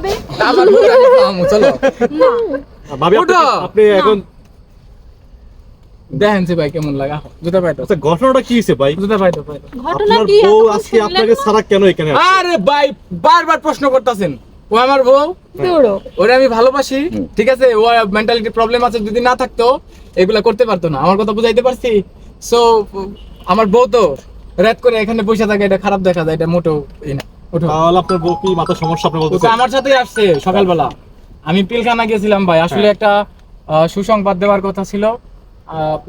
খাবে ভাবি আপনি- এখন দেখেন ভাই কেমন লাগে। জুতা পাইতো আচ্ছা ঘটনাটা কি হয়েছে ভাই? জুতা পাইতো পাইতো ঘটনা কি? বউ আজকে আপনাকে? ছাড়া কেন এখানে আরে ভাই বারবার প্রশ্ন করতেছেন। ও আমার বউ? ওরে আমি ভালোবাসি ঠিক আছে? ও মেন্টালিটি প্রবলেম আছে যদি না থাকতো এগুলা করতে পারতো না। আমার কথা বুঝাইতে পারছি? সো আমার বউ তো রাত করে এখানে বসে থাকে এটা খারাপ দেখা যায় এটা মোটেও এই না। তাহলে আপনার বউ কি মাথা সমস্যা আপনি ও আমার সাথেই আসছে সকালবেলা। আমি পিলখানা গেছিলাম ভাই আসলে হ্যাঁ। একটা সুসংবাদ দেওয়ার কথা ছিল।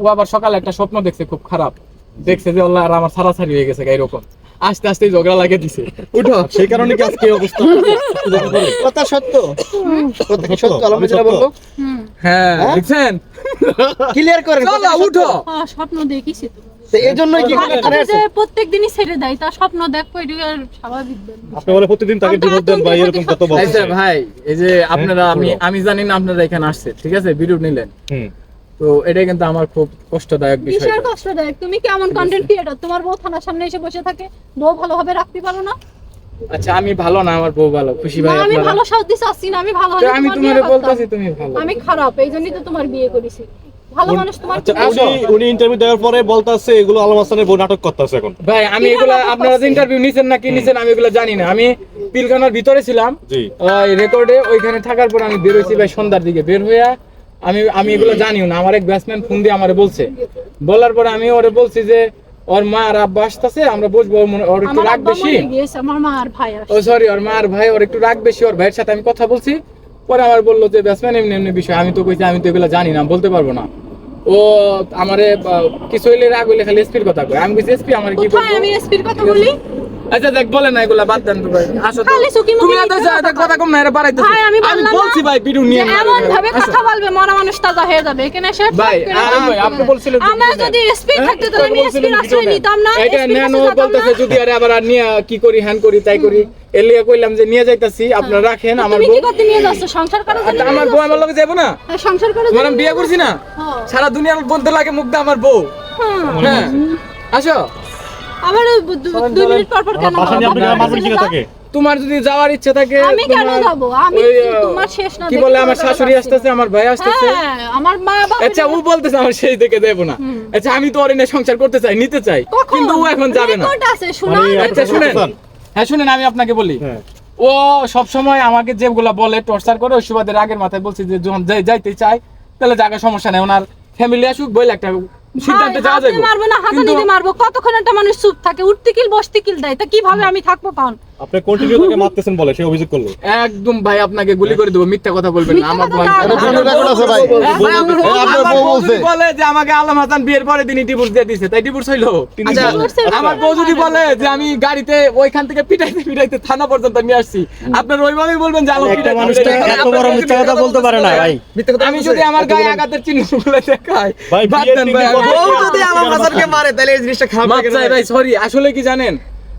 ও আবার সকালে একটা স্বপ্ন দেখছে খুব খারাপ। দেখছে যে আল্লাহ আর আমার ছাড়াছাড়ি হয়ে গেছে এরকম। আস্তে আস্তে ঝগড়া লাগিয়ে দিছে। উঠো সেই কারণে কি আজকে অবস্থা? কথা সত্য। কথা সত্য সত্য, আলম যেটা সত্য। বলব হ্যাঁ দেখছেন? ক্লিয়ার করেন কথা চলো উঠো। হ্যাঁ, স্বপ্ন দেখিছি তো। তো এই জন্যই কি এখানে বাচ্চাদের আসছে? যে প্রত্যেক দিনই ছেড়ে দেয় তার স্বপ্ন দেখো এটা স্বাভাবিক আপনি বলে প্রতিদিন তাকে ডিভোর্স দেন ভাই এরকম কত বলছেন আচ্ছা ভাই এই যে আপনারা আমি আমি জানি না আপনারা এখানে আসছে ঠিক আছে? ভিডিও নিলেন। হুম। তো এটা কিন্তু আমার খুব কষ্টদায়ক বিষয়। কষ্টদায়ক। তুমি কেমন কন্টেন্ট ক্রিয়েটর তোমার বউ থানার সামনে এসে বসে থাকে। বউ ভালোভাবে রাখতে পারো না? আচ্ছা আমি ভালো না আমার বউ ভালো। খুশি ভাই আমি ভালো দিতে আসছি না আমি ভালো আমি তোমারে বলতাছি তুমি ভালো। আমি খারাপ এই জন্যই তো তোমার বিয়ে করেছি। ভালো মানুষ তোমার আচ্ছা উনি উনি ইন্টারভিউ দেওয়ার পরে বলতাছে এগুলো আলম হাসানের বউ নাটক করতেছে এখন। ভাই আমি কি আপনারা যে ইন্টারভিউ নিছেন না কি নিছেন আমি এগুলা জানি না। আমি পিলখানার ভিতরে ছিলাম। ওই রেকর্ডে ওইখানে থাকার পর আমি বের হয়েছি ভাই সন্ধ্যার দিকে। বের হইয়া আমি আমি এগুলো জানিও না। আমার এক ব্যাটসম্যান ফোন দিয়ে আমারে বলছে। বলার পরে আমি ওরে বলছি যে ওর মা আর আব্বা আসতেছে আমরা বসবো। ওর মনে- ওর একটু রাগ বেশি? আমার মা আর ভাই ও সরি ওর মা আর ভাই ওর একটু রাগ বেশি ওর ভাইয়ের সাথে আমি কথা বলছি। পরে আমার বলল যে ব্যাটসম্যান এমনি এমনি বিষয়। আমি তো কইছি আমি তো এগুলো জানি না বলতে পারব না। ও আমারে কিছু হইলে রাগ হইলে খালি এসপির কথা কয়। আমি কিছু এসপি আমার কি আমি এসপির কথা বলি? আচ্ছা দেখ বলে না এগুলা বাদ দেন তো ভাই। আসো তুমি যা কথা কম না এরা বাড়াইতেছে। ভাই আমি বলছি ভাই ভিডিও নিয়ে এমন ভাবে আচ্ছা। কথা বলবে মরা মানুষ তাজা হয়ে যাবে। এখানে এসে ভাই, আপনি বলছিলেন আমরা যদি। এসপি হ্যাঁ? থাকতে তাহলে আমি আশ্রয় নিতাম না এটা বলতেছে যদি আরে আবার নিয়ে কি করি হ্যান করি তাই করি। এর লিগে কইলাম যে নিয়ে যাইতাছি আপনারা রাখেন আমার বউ কি করতে নিয়ে যাচ্ছ? সংসার করার জন্য আচ্ছা, আমার বউ আমার লগে যাব না? হ্যাঁ, সংসার করার জন্য বিয়ে করছি না? হ্যাঁ। সারা দুনিয়ার বলতে লাগে মুগ্ধা আমার বউ। হ্যাঁ। হ্যাঁ। আসো। আবার দুই মিনিট পর পর কেন তোমার যদি যাওয়ার ইচ্ছে থাকে আমি কেন যাব? আমি কি তোমার শেষ না কি বলে আমার শাশুড়ি আসতেছে আমার ভাই আসতেছে। হ্যাঁ আমার মা বাবা আচ্ছা ও বলতেছে আমার সেই থেকে দেবো না। আচ্ছা আমি তো ওর এনে সংসার করতে চাই নিতে চাই কিন্তু ও এখন যাবে না। রেকর্ড আছে শোনা মানে আচ্ছা শুনেন। হ্যাঁ শুনেন আমি আপনাকে বলি। হ্যাঁ। ও সব সময় আমাকে যেগুলা বলে টর্চার করে ওই সুবাদের আগের মাথায় বলছি যে যখন যাইতে চাই তাহলে জায়গা সমস্যা নেই ওনার ফ্যামিলি আসুক বলে একটা সিদ্ধান্তে যাওয়া হাতে যাবে মারবো না হাতে নিতে মারবো। কতক্ষণ একটা মানুষ চুপ থাকে উঠতে কিল বসতে কিল দেয় তা কীভাবে আমি থাকব পান আপনি কন্টিনিউ তাকে মারতেছেন বলে? সে অভিযোগ করল। একদম ভাই আপনাকে গুলি করে দেবো মিথ্যা কথা বলবেন না আমার ভিডিও রেকর্ড আছে ভাই। ভাই, আমার বউ- এই আপনার বউ বলছে। বলে যে আমাকে আলম হাসান বিয়ের পরে দিনই ডিভোর্স দিয়ে দিছে তাই ডিভোর্স হইল? আচ্ছা, আমার বউ যদি বলে যে আমি গাড়িতে ওইখান থেকে পিটাইতে পিটাইতে থানা পর্যন্ত নিয়ে আসছি আপনার ওইভাবেই বলবেন যে আলম একটা মানুষ এত বড় মিথ্যা কথা বলতে পারে না ভাই। আমি যদি আমার গায়ে আঘাতের চিহ্নগুলো দেখাই ভাই, বাদ দেন ভাই, বউ যদি আমার হাসানকে মারে তাহলে এই জিনিসটা খারাপ লাগে ভাই। সরি আসলে কি জানেন?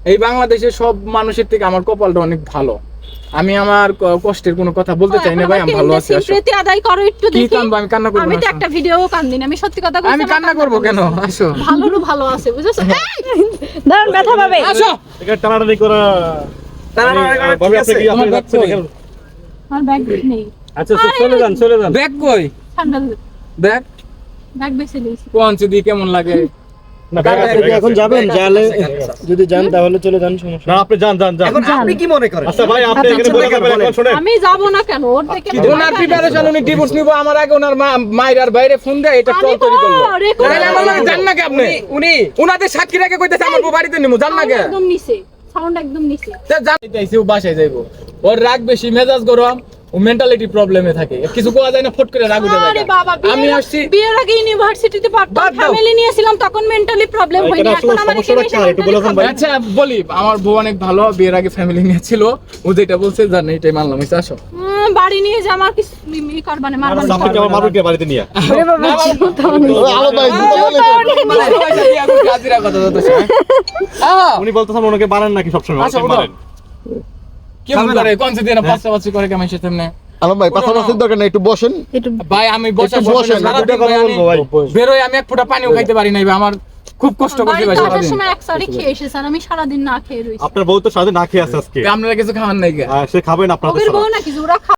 এই বাংলাদেশের সব মানুষের থেকে আমার কপালটা অনেক ভালো। আমি আমার কষ্টের কোনো কথা বলতে চাই না ভাই আমি ভালো আছি প্রীতি আদায় করো একটু দেখি। কি কানবো আমি কান্না করব আমি তো একটা ভিডিও কান্দিন আমি সত্যি কথা বলছি আমি কান্না করব কেন আসো। ভালোরও ভালো আছে বুঝেছ? দাঁড়ান ব্যথা পাবে। আসো। এখানে টানাটানি করা টানাটানি করা ভাবি, ঠিক আপনি আছে। কি- আপনি আমার ব্যাগ নেই। আচ্ছা চলে যান চলে যান। ব্যাগ কই? ঠান্ডা ব্যাগ? ব্যাগ বেছে নিয়েছি। কোন যদি কেমন লাগে? এখন যাবেন যালে যদি যান তাহলে চলে যান সমস্যা না আপনি যান যান যান। এখন আপনি কি মনে করেন? আচ্ছা ভাই আপনি এখানে বলে যাবেন এখন শুনেন। আমি যাব না কেন? ওর থেকে ওনার প্রিপারেশন উনি ডিভোর্স নিব আমার আগে ওনার মা মায়ের আর বাইরে ফোন দেয় এটা কল তৈরি করল তাহলে আমার জান না কে আপনি? উনি উনাদের কইতেছে আমার বাড়িতে নিমু জান না কে? একদম নিচে সাউন্ড একদম নিচে। তা জানাইতে ও বাসায় যাইবো। ওর রাগ বেশি মেজাজ গরম। ও মেন্টালিটি প্রবলেমে থাকে কিছু কোয়া যায় না ফট করে রাগ উঠে আরে যায় বাবা আমি আসছি বিয়ের আগে ইউনিভার্সিটিতে পড়তাম ফ্যামিলি নিয়েছিলাম তখন মেন্টালি প্রবলেম হয়নি এখন আমার এখানে। আচ্ছা বলি আমার বউ অনেক ভালো বিয়ের আগে ফ্যামিলি নিয়ে ছিল ও যেটা বলছে জানে এটাই মানলাম হইছে আসো বাড়ি নিয়ে যে আমার কিছু ই আচ্ছা, মারবানে আপনি আমার কি বাড়িতে নিয়ে ও, আলো ভাই কথা উনি বলতেছেন ওনাকে বানান নাকি সবসময় আচ্ছা, কেমন করে কোন দিন পাঁচটা পাঁচটা করে কেমন এসে তেমনে? আলম ভাই কথা বলার দরকার নেই একটু বসেন। ভাই আমি বসে একটু বসেন, কথা বলব ভাই। বেরোয় আমি এক ফোঁটা পানিও খাইতে পারি নাই ভাই আমার খুব কষ্ট ভাই এক সারি খেয়ে আমি সারাদিন না খেয়ে আপনার বউ তো সাথে না খেয়ে আছে আজকে। আপনারা কিছু খাওয়ান নাই সে খাবেন আপনাদের। বউ নাকি যে ওরা